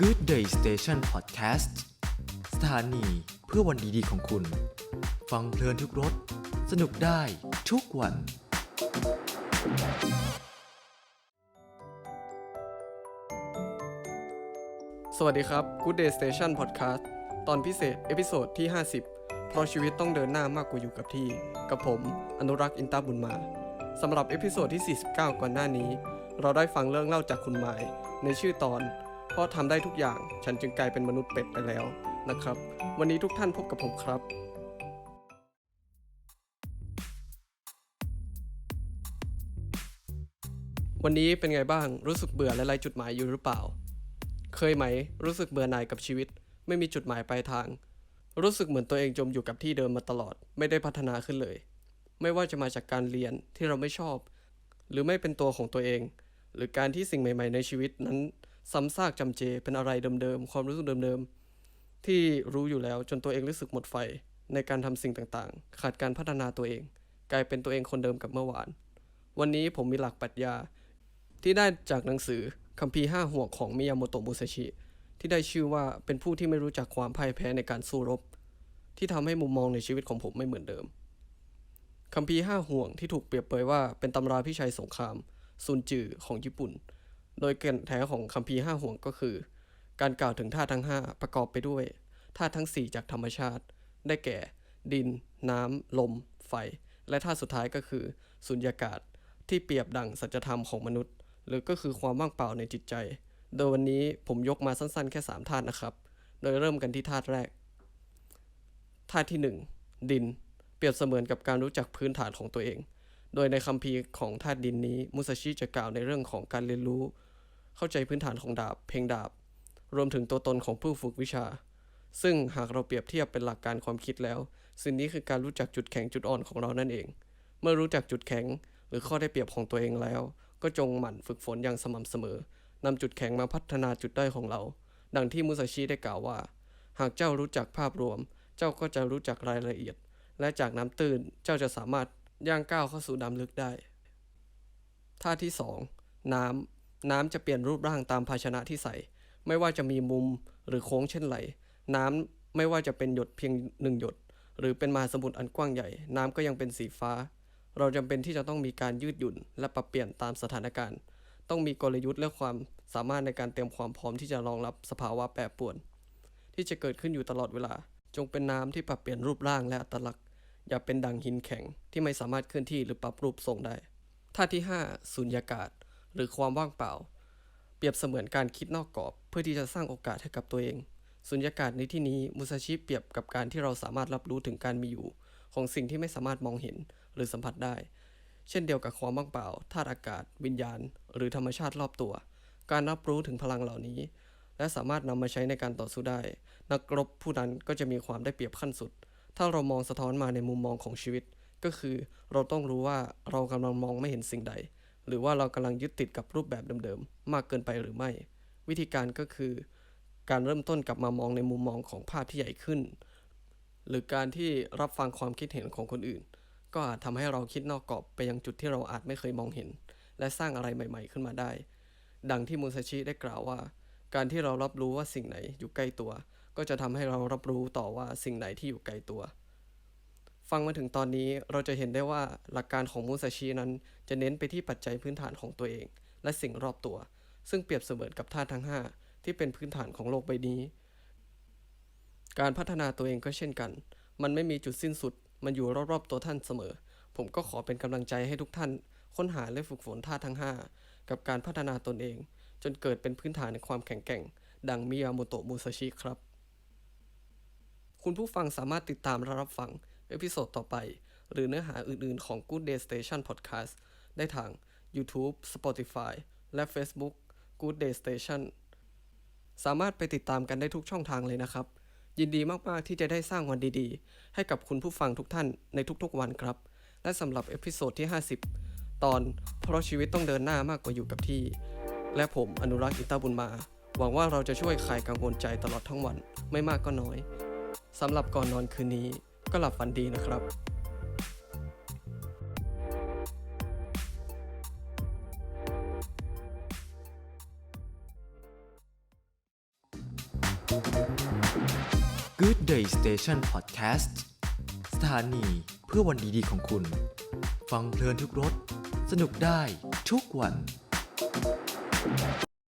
Good Day Station Podcast สถานีเพื่อวันดีๆของคุณ ฟังเพลินทุกรถสนุกได้ทุกวัน สวัสดีครับ Good Day Station Podcast ตอนพิเศษ เอพิโซดที่ 50 เพราะชีวิตต้องเดินหน้ามากกว่าอยู่กับที่ กับผม อนุรักษ์อินตาบุญมาสำหรับเอพิโซดที่ 49 ก่อนหน้านี้ เราได้ฟังเรื่องเล่าจากคุณหมายในชื่อตอนพราะทำได้ทุกอย่างฉันจึงกลายเป็นมนุษย์เป็ดไปแล้วนะครับ วันนี้ทุกท่านพบกับผมครับ วันนี้เป็นไงบ้างรู้สึกเบื่อและไร้จุดหมายอยู่หรือเปล่า เคยไหม รู้สึกเบื่อหน่ายกับชีวิต ไม่มีจุดหมายปลายทาง รู้สึกเหมือนตัวเองจมอยู่กับที่เดิมมาตลอด ไม่ได้พัฒนาขึ้นเลย ไม่ว่าจะมาจากการเรียนที่เราไม่ชอบ หรือไม่เป็นตัวของตัวเอง หรือการที่สิ่งใหม่ ๆ ในชีวิตนั้นซ้ำซากจำเจเป็นอะไรเดิมๆความรู้สึกเดิมๆที่รู้อยู่แล้วจนตัวเองรู้สึกหมดไฟในการทำสิ่งต่างๆ ขาดการพัฒนาตัวเอง กลายเป็นตัวเองคนเดิมกับเมื่อวาน วันนี้ผมมีหลักปรัชญา ที่ได้จากหนังสือคัมภีร์ห้าห่วงของมิยาโมโตะมุซาชิ ที่ได้ชื่อว่าเป็นผู้ที่ไม่รู้จักความพ่ายแพ้ในการสู้รบ ที่ทำให้มุมมองในชีวิตของผมไม่เหมือนเดิมคัมภีร์ห้าห่วงที่ถูกเปรียบเปรยว่าเป็นตำราพิชัยสงคราม ซุนจือของญี่ปุ่น โดยแก่นแท้ของคัมภีร์ห้าห่วงก็คือ การกล่าวถึงธาตุทั้ง 5 ประกอบไปด้วยธาตุทั้ง 4 จากธรรมชาติ ได้แก่ ดิน น้ำ ลม ไฟ และธาตุสุดท้ายก็คือสุญญากาศ ที่เปรียบดังสัจธรรมของมนุษย์ หรือก็คือความว่างเปล่าในจิตใจ โดยวันนี้ผมยกมาสั้นๆ แค่ 3 ธาตุนะครับ โดยเริ่มกันที่ธาตุแรก ธาตุที่ 1 ดิน เปรียบเสมือนกับการรู้จักพื้นฐานของตัวเอง โดยในคัมภีร์ของธาตุดินนี้มุซาชิจะกล่าวในเรื่องของการเรียนรู้ เข้าใจพื้นฐานของดาบ เพลงดาบ รวมถึงตัวตนของผู้ฝึกวิชา ซึ่งหากเราเปรียบเทียบเป็นหลักการความคิดแล้ว สิ่งนี้คือการรู้จักจุดแข็งจุดอ่อนของเรานั่นเอง เมื่อรู้จักจุดแข็งหรือข้อได้เปรียบของตัวเองแล้ว ก็จงหมั่นฝึกฝนอย่างสม่ำเสมอนำจุดแข็งมาพัฒนาจุดด้อยของเรา ดังที่มุซาชิได้กล่าวว่า หากเจ้ารู้จักภาพรวม เจ้าก็จะรู้จักรายละเอียด และจากน้ำตื้นเจ้าจะสามารถ ย่างก้าวเข้าสู่น้ำลึกได้ ท่าที่ 2 น้ำ น้ำจะเปลี่ยนรูปร่างตามภาชนะที่ใส่ ไม่ว่าจะมีมุมหรือโค้งเช่นไรน้ำไม่ว่าจะเป็นหยดเพียงหนึ่งหยด หรือเป็นมหาสมุทรอันกว้างใหญ่ น้ำก็ยังเป็นสีฟ้า เราจำเป็นที่จะต้องมีการยืดหยุ่น และปรับเปลี่ยนตามสถานการณ์ ต้องมีกลยุทธ์และความสามารถในการเตรียมความพร้อมที่จะรองรับสภาวะแปรปรวน ที่จะเกิดขึ้นอยู่ตลอดเวลา จงเป็นน้ำที่ปรับเปลี่ยนรูปร่างและอัตลักษณ์ อย่าเป็นดังหินแข็งที่ไม่สามารถเคลื่อนที่หรือปรับรูปทรงได้ท่าที่ 5สุญญากาศ หรือความว่างเปล่า เปรียบเสมือนการคิดนอกกรอบเพื่อที่จะสร้างโอกาสให้กับตัวเองสุญญากาศในที่นี้มุซาชิเปรียบกับการที่เราสามารถรับรู้ถึงการมีอยู่ ของสิ่งที่ไม่สามารถมองเห็นหรือสัมผัสได้ เช่นเดียวกับความว่างเปล่าธาตุอากาศ วิญญาณ หรือธรรมชาติรอบตัว การรับรู้ถึงพลังเหล่านี้ และสามารถนำมาใช้ในการต่อสู้ได้ นักรบผู้นั้นก็จะมีความได้เปรียบขั้นสุด ถ้าเรามองสะท้อนมาในมุมมองของชีวิต ก็คือเราต้องรู้ว่าเรากำลังมองไม่เห็นสิ่งใด หรือว่าเรากำลังยึดติดกับรูปแบบเดิมๆ มากเกินไปหรือไม่ วิธีการก็คือ การเริ่มต้นกลับมามองในมุมมองของภาพที่ใหญ่ขึ้น หรือการที่รับฟังความคิดเห็นของคนอื่น ก็อาจทำให้เราคิดนอกกรอบไปยังจุดที่เราอาจไม่เคยมองเห็น และสร้างอะไรใหม่ ๆ ขึ้นมาได้ ดังที่มุซาชิได้กล่าวว่า การที่เรารับรู้ว่าสิ่งไหนอยู่ใกล้ตัว ก็จะทำให้เรารับรู้ต่อว่าสิ่งไหนที่อยู่ไกลตัว ฟังมาถึงตอนนี้เราจะเห็นได้ว่าหลักการของมุซาชินั้น จะเน้นไปที่ปัจจัยพื้นฐานของตัวเอง และสิ่งรอบตัว ซึ่งเปรียบเสมือนกับธาตุทั้ง 5 ที่เป็นพื้นฐานของโลกใบนี้ การพัฒนาตัวเองก็เช่นกัน มันไม่มีจุดสิ้นสุด มันอยู่รอบๆตัวท่านเสมอ ผมก็ขอเป็นกำลังใจให้ทุกท่าน ค้นหาและฝึกฝนธาตุทั้ง 5 กับการพัฒนาตนเอง จนเกิดเป็นพื้นฐานในความแข็งแกร่ง ดังมิยาโมโตะมุซาชิครับ คุณผู้ฟังสามารถติดตามรับฟัง เอพิโซดต่อไป หรือเนื้อหาอื่นๆของ Good Day Station Podcast ได้ทาง YouTube Spotify และ Facebook Good Day Station สามารถไปติดตามกันได้ทุกช่องทางเลยนะครับ ยินดีมากๆที่จะได้สร้างวันดีๆ ให้กับคุณผู้ฟังทุกท่านในทุกๆวันครับ และสำหรับเอพิโซดที่ 50 ตอน เพราะชีวิตต้องเดินหน้ามากกว่าอยู่กับที่ และผมอนุรักษ์อินตาบุญมา หวังว่าเราจะช่วยคลายกังวลใจตลอดทั้งวันไม่มากก็น้อย สำหรับก่อนนอนคืนนี้ก็หลับฝันดีนะครับ Good Day Station Podcast สถานีเพื่อวันดีๆของคุณ ฟังเพลินทุกรถ สนุกได้ทุกวัน